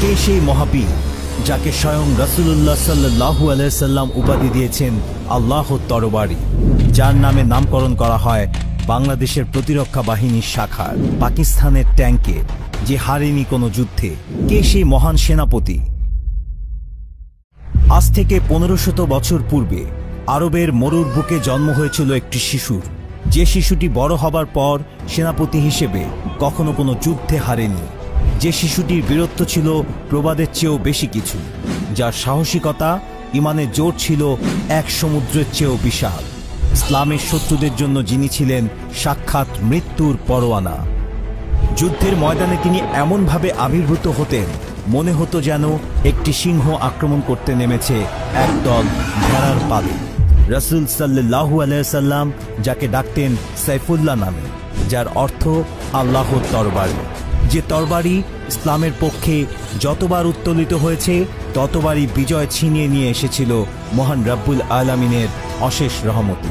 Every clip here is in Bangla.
কে সেই মহাবীর যাকে স্বয়ং রাসূলুল্লাহ সাল্লাল্লাহু আলাইহি সাল্লাম উপাধি দিয়েছেন আল্লাহর তরবারি যার নামে নামকরণ করা হয় বাংলাদেশের প্রতিরক্ষা বাহিনীর শাখার পাকিস্তানের ট্যাঙ্কে যে হারেনি কোনো যুদ্ধে। কে সেই মহান সেনাপতি? আজ থেকে পনেরোশত বছর পূর্বে আরবের মরুর বুকে জন্ম হয়েছিল একটি শিশুর। যে শিশুটি বড় হবার পর সেনাপতি হিসেবে কখনো কোনো যুদ্ধে হারেনি। যে শিশুটির বীরত্ব ছিল প্রবাদের চেয়েও বেশি কিছু, যার সাহসিকতা ইমানের জোর ছিল এক সমুদ্রের চেয়েও বিশাল। ইসলামের শত্রুদের জন্য যিনি ছিলেন সাক্ষাৎ মৃত্যুর পরোয়ানা। যুদ্ধের ময়দানে তিনি এমনভাবে আবির্ভূত হতেন, মনে হতো যেন একটি সিংহ আক্রমণ করতে নেমেছে একদল ভেড়ার পালে। রসুল সাল্লাহু আলাইসাল্লাম যাকে ডাকতেন সাইফুল্লাহ নামে, যার অর্থ আল্লাহর তরবারি যে তরবারি ইসলামের পক্ষে যতবার উত্তোলিত হয়েছে, ততবারই বিজয় ছিনিয়ে নিয়ে এসেছিল মহান রাব্বুল আলমিনের অশেষ রহমতে।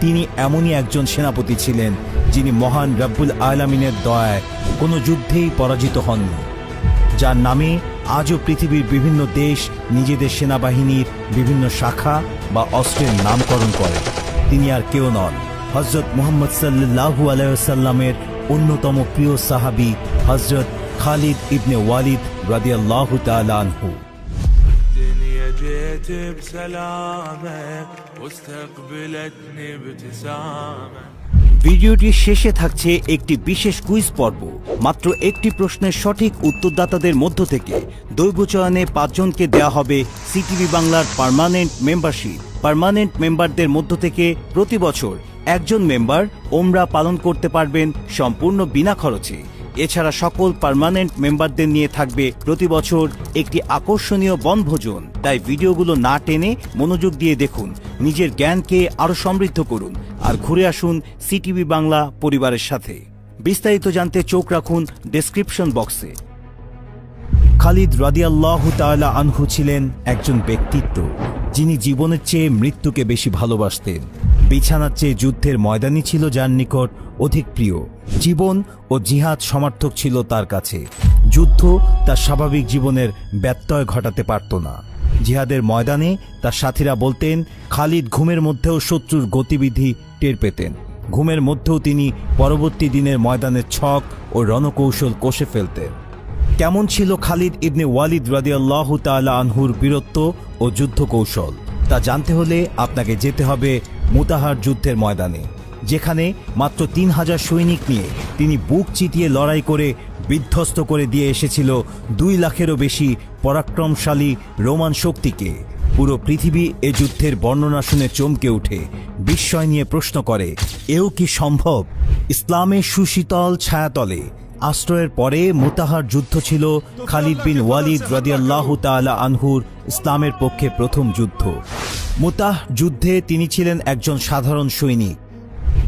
তিনি এমনই একজন সেনাপতি ছিলেন, যিনি মহান রাব্বুল আলমিনের দয়ায় কোনো যুদ্ধেই পরাজিত হননি। যার নামে আজও পৃথিবীর বিভিন্ন দেশ নিজেদের সেনাবাহিনীর বিভিন্ন শাখা বা অস্ত্রের নামকরণ করে। তিনি আর কেউ নন হজরত মোহাম্মদ সাল্লাহু আলাইসাল্লামের অন্যতম প্রিয় সাহাবি হজরত খালিদ ইবনে ওয়ালিদ রাদিয়াল্লাহু তাআলা আনহু الدنيا جيت بسلامة واستقبلتني ابتسامة ভিডিওটির শেষে থাকছে একটি বিশেষ কুইজ পর্ব মাত্র একটি প্রশ্নের সঠিক উত্তরদাতাদের মধ্য থেকে দৈব চয়নে পাঁচজনকে দেয়া হবে সিটিভি বাংলার পার্মানেন্ট মেম্বারশিপ পার্মানেন্ট মেম্বারদের মধ্য থেকে প্রতি বছর একজন মেম্বার ওমরা পালন করতে পারবেন সম্পূর্ণ বিনা খরচে। এছাড়া সকল পারমানেন্ট মেম্বারদের নিয়ে থাকবে প্রতি বছর একটি আকর্ষণীয় বনভোজন। তাই ভিডিওগুলো না টেনে মনোযোগ দিয়ে দেখুন, নিজের জ্ঞানকে আরও সমৃদ্ধ করুন আর ঘুরে আসুন সিটিভি বাংলা পরিবারের সাথে। বিস্তারিত জানতে চোখ রাখুন ডেসক্রিপশন বক্সে খালিদ রাদিয়াল্লাহ তালা আনহু ছিলেন একজন ব্যক্তিত্ব, যিনি জীবনের চেয়ে মৃত্যুকে বেশি ভালোবাসতেন। বিছানার চেয়ে যুদ্ধের ময়দানই ছিল যার নিকট অধিক প্রিয়। জীবন ও জিহাদ সমার্থক ছিল তার কাছে। যুদ্ধ তার স্বাভাবিক জীবনের ব্যত্যয় ঘটাতে পারত না। জিহাদের ময়দানে তার সাথীরা বলতেন, খালিদ ঘুমের মধ্যেও শত্রুর গতিবিধি টের পেতেন। ঘুমের মধ্যেও তিনি পরবর্তী দিনের ময়দানের ছক ও রণকৌশল কষে ফেলতেন। কেমন ছিল খালিদ ইবনে ওয়ালিদ রাদিয়াল্লাহু তাআলা আনহুর বীরত্ব ও যুদ্ধ কৌশল তা জানতে হলে আপনাকে যেতে হবে মুতাহার যুদ্ধের ময়দানে, যেখানে মাত্র তিন হাজার সৈনিক নিয়ে তিনি বুক চিতিয়ে লড়াই করে বিধ্বস্ত করে দিয়ে এসেছিল দুই লাখেরও বেশি পরাক্রমশালী রোমান শক্তিকে। পুরো পৃথিবী এ যুদ্ধের বর্ণনা শুনে চমকে ওঠে বিস্ময় নিয়ে প্রশ্ন করে, এও কি সম্ভব? ইসলামের সুশীতল ছায়াতলে আশ্রয়ের পরে মুতাহার যুদ্ধ ছিল খালিদ বিন ওয়ালিদ রাদিয়াল্লাহু তাআলা আনহুর ইসলামের পক্ষে প্রথম যুদ্ধ। মুতাহ যুদ্ধে তিনি ছিলেন একজন সাধারণ সৈনিক।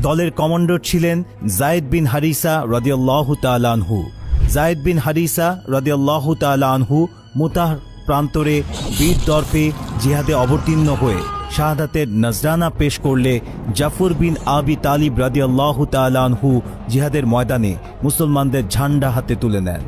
দলের কমান্ডার ছিলেন জায়েদ বিন হারিসা রাদিয়াল্লাহু তাআলা আনহু। জায়েদ বিন হারিসা রাদিয়াল্লাহু তাআলা আনহু মুতাহ প্রান্তরে বীর দর্পে জিহাদে অবতীর্ণ হয়ে শাহাদাতের নজরানা পেশ করলে জাফর বিন আবি তালিব রাদিয়াল্লাহু তাআলা আনহু জিহাদের ময়দানে মুসলমানদের ঝান্ডা হাতে তুলে নেন।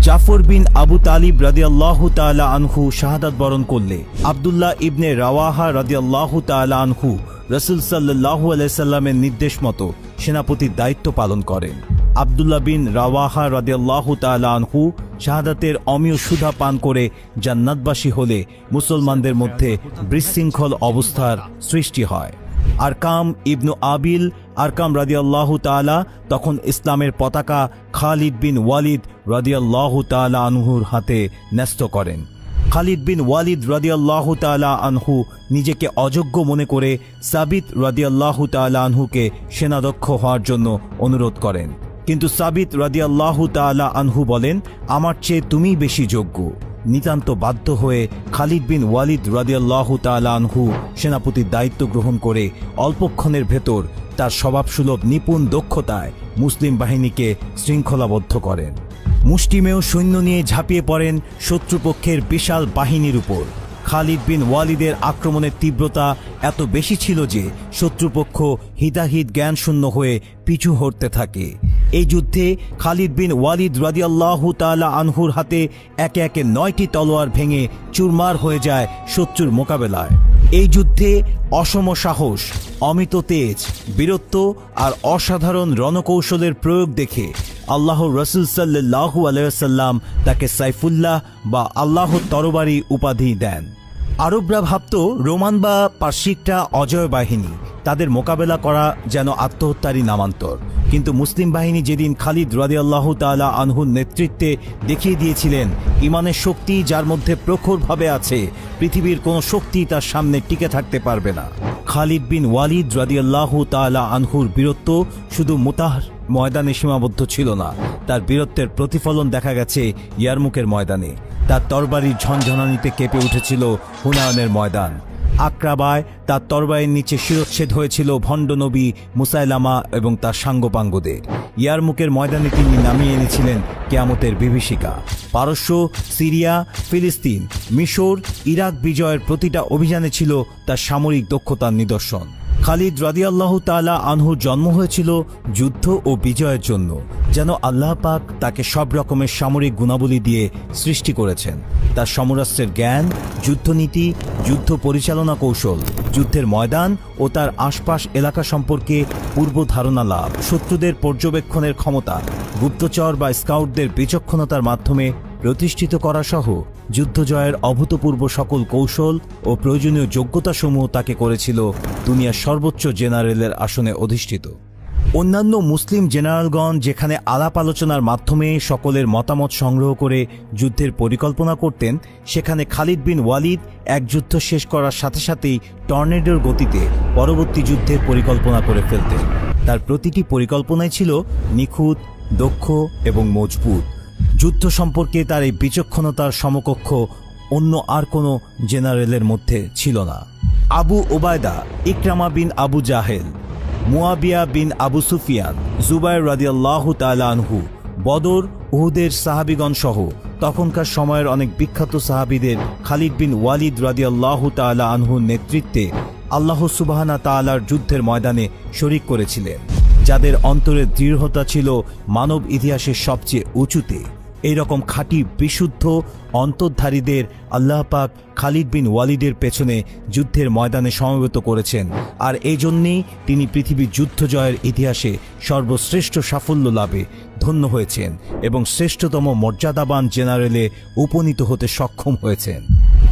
জাফর বিন আবু তালিব রাদিয়াল্লাহু তালা আনহু শাহাদাত বরণ করলে আবদুল্লাহ ইবনে রাওয়াহা রাদিয়াল্লাহু তাআলা আনহু রসুল সাল্লাল্লাহু আলাইহি সাল্লামের নির্দেশ মতো সেনাপতির দায়িত্ব পালন করেন। আব্দুল্লাহ বিন রাওয়াহা রাদিয়াল্লাহু তাআলা আনহু শাহাদাতের অমীয় সুধা পান করে জান্নাতবাসী হলে মুসলমানদের মধ্যে বিশৃঙ্খল অবস্থার সৃষ্টি হয়। আরকাম ইবনু আবিল, আরকাম রাদিয়াল্লাহু তাআলা, তখন ইসলামের পতাকা খালিদ বিন ওয়ালিদ রাদিয়াল্লাহু তাআলা আনহুর হাতে ন্যস্ত করেন। খালিদ বিন ওয়ালিদ রাদিয়াল্লাহু তাআলা আনহু নিজেকে অযোগ্য মনে করে সাবিত রাদিয়াল্লাহু তাআলা আনহুকে সেনাদক্ষ হওয়ার জন্য অনুরোধ করেন। কিন্তু সাবিত রাদিয়াল্লাহু তাআলা আনহু বলেন, আমার চেয়ে তুমি বেশি যোগ্য। নিতান্ত বাধ্য হয়ে খালিদ বিন ওয়ালিদ রাদিয়াল্লাহু তাআলা আনহু সেনাপতির দায়িত্ব গ্রহণ করে অল্পক্ষণের ভেতর তার স্বভাবসুলভ নিপুণ দক্ষতায় মুসলিম বাহিনীকে শৃঙ্খলাবদ্ধ করেন। মুষ্টিমেয় সৈন্য নিয়ে ঝাঁপিয়ে পড়েন শত্রুপক্ষের বিশাল বাহিনীর উপর। খালিদ বিন ওয়ালিদের আক্রমণের তীব্রতা এত বেশি ছিল যে শত্রুপক্ষ হিতাহিত জ্ঞানশূন্য হয়ে পিছু হটতে থাকে। এই যুদ্ধে খালিদ বিন ওয়ালিদ রাদিয়াল্লাহু তালা আনহুর হাতে একে একে নয়টি তলোয়ার ভেঙে চুরমার হয়ে যায় শত্রুর মোকাবেলায়। এই যুদ্ধে অসম সাহস, অমিত তেজ, বীরত্ব আর অসাধারণ রণকৌশলের প্রয়োগ দেখে আল্লাহ রসুল সাল্লাহু আলাইসাল্লাম তাকে সাইফুল্লাহ বা আল্লাহ তরবারি উপাধি দেন। আরবরা ভাবত রোমান বা পার্শ্বিকটা অজয় বাহিনী। তাদের মোকাবেলা করা যেন আত্মহত্যারই নামান্তর। কিন্তু মুসলিম বাহিনী যেদিন খালিদ রাদিয়াল্লাহু তাআলা আনহুর নেতৃত্বে দেখিয়ে দিয়েছিলেন, ইমানের শক্তি যার মধ্যে প্রখরভাবে আছে, পৃথিবীর কোনো শক্তি তার সামনে টিকে থাকতে পারবে না। খালিদ বিন ওয়ালিদ রাদিয়াল্লাহু তালা আনহুর বীরত্ব শুধু মুতাহর ময়দানে সীমাবদ্ধ ছিল না, তার বীরত্বের প্রতিফলন দেখা গেছে ইয়ারমুকের ময়দানে। তার তরবারির ঝনঝনানিতে কেঁপে উঠেছিল হুনায়নের ময়দান। আক্রাবায় তার তরবারির নিচে শিরচ্ছেদ হয়েছিল ভণ্ড নবী মুসাইলামা এবং তার সাঙ্গপাঙ্গদের। ইয়ারমুকের ময়দানে তিনি নামিয়ে এনেছিলেন কেয়ামতের বিভীষিকা। পারস্য, সিরিয়া, ফিলিস্তিন, মিশর, ইরাক বিজয়ের প্রতিটা অভিযানে ছিল তার সামরিক দক্ষতার নিদর্শন। খালিদ রাদিয়াল্লাহ তাআলা আনহুর জন্ম হয়েছিল যুদ্ধ ও বিজয়ের জন্য, যেন আল্লাহ পাক তাকে সব রকমের সামরিক গুণাবলী দিয়ে সৃষ্টি করেছেন। তার সমরাস্ত্রের জ্ঞান, যুদ্ধনীতি, যুদ্ধ পরিচালনা কৌশল, যুদ্ধের ময়দান ও তার আশপাশ এলাকা সম্পর্কে পূর্ব ধারণা লাভ, শত্রুদের পর্যবেক্ষণের ক্ষমতা, গুপ্তচর বা স্কাউটদের বিচক্ষণতার মাধ্যমে প্রতিষ্ঠিত করা সহ যুদ্ধ জয়ের অভূতপূর্ব সকল কৌশল ও প্রয়োজনীয় যোগ্যতাসমূহ তাকে করেছিল দুনিয়ার সর্বোচ্চ জেনারেলের আসনে অধিষ্ঠিত। অন্যান্য মুসলিম জেনারেলগণ যেখানে আলাপ আলোচনার মাধ্যমে সকলের মতামত সংগ্রহ করে যুদ্ধের পরিকল্পনা করতেন, সেখানে খালিদ বিন ওয়ালিদ এক যুদ্ধ শেষ করার সাথে সাথেই টর্নেডোর গতিতে পরবর্তী যুদ্ধের পরিকল্পনা করে ফেলতেন। তার প্রতিটি পরিকল্পনাই ছিল নিখুঁত, দক্ষ এবং মজবুত। যুদ্ধ সম্পর্কে তার এই বিচক্ষণতার সমকক্ষ অন্য আর কোনো জেনারেলের মধ্যে ছিল না। আবু ওবায়দা ইকরামা বিন আবু জাহেল, মুয়াবিয়া বিন আবু সুফিয়ান, জুবাইর রাদিয়াল্লাহু তাআলা আনহু, বদর, উহুদের সাহাবিগণ সহ তখনকার সময়ের অনেক বিখ্যাত সাহাবিদের খালিদ বিন ওয়ালিদ রাদিয়াল্লাহু তাআলা আনহুর নেতৃত্বে আল্লাহ সুবাহানা তাআলার যুদ্ধের ময়দানে শরিক করেছিলেন, যাদের অন্তরের দৃঢ়তা ছিল মানব ইতিহাসের সবচেয়ে উঁচুতে। এই রকম খাঁটি বিশুদ্ধ অন্তর্ধারীদের আল্লাহ পাক খালিদ বিন ওয়ালিদের পেছনে যুদ্ধের ময়দানে সমবেত করেছেন। আর এই জন্যেই তিনি পৃথিবীর যুদ্ধ জয়ের ইতিহাসে সর্বশ্রেষ্ঠ সাফল্য লাভে ধন্য হয়েছেন এবং শ্রেষ্ঠতম মর্যাদাবান জেনারেলে উপনীত হতে সক্ষম হয়েছেন।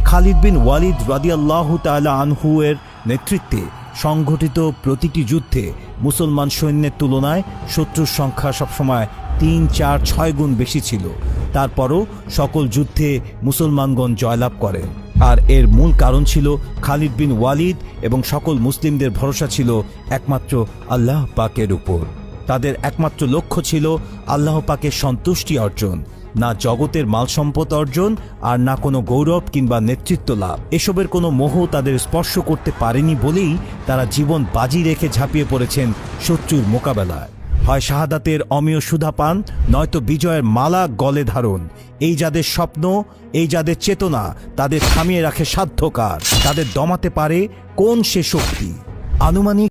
খালিদ বিন ওয়ালিদ রাদিয়াল্লাহু তাআলা আনহু এর নেতৃত্বে সংঘটিত প্রতিটি যুদ্ধে মুসলমান সৈন্যের তুলনায় শত্রুর সংখ্যা সবসময় তিন, চার, ছয় গুণ বেশি ছিল। তারপরও সকল যুদ্ধে মুসলমানগণ জয়লাভ করেন আর এর মূল কারণ ছিল খালিদ বিন ওয়ালিদ এবং সকল মুসলিমদের ভরসা ছিল একমাত্র আল্লাহ পাকের উপর। তাদের একমাত্র লক্ষ্য ছিল আল্লাহ পাকের সন্তুষ্টি অর্জন। না জগতের মাল সম্পদ অর্জন আর না কোনো গৌরব কিংবা নেতৃত্ব লাভ। এসবের কোনো মোহ তাদের স্পর্শ করতে পারেনি বলেই তারা জীবন বাজি রেখে ঝাঁপিয়ে পড়েছেন শত্রুর মোকাবেলায়। হয় শাহাদাতের অমীয় সুধা পান, নয়তো বিজয়ের মালা গলে ধারণ। এই যাদের স্বপ্ন, এই যাদের চেতনা, তাদের থামিয়ে রাখে সাধ্যকার। তাদের দমাতে পারে কোন সে শক্তি? আনুমানিক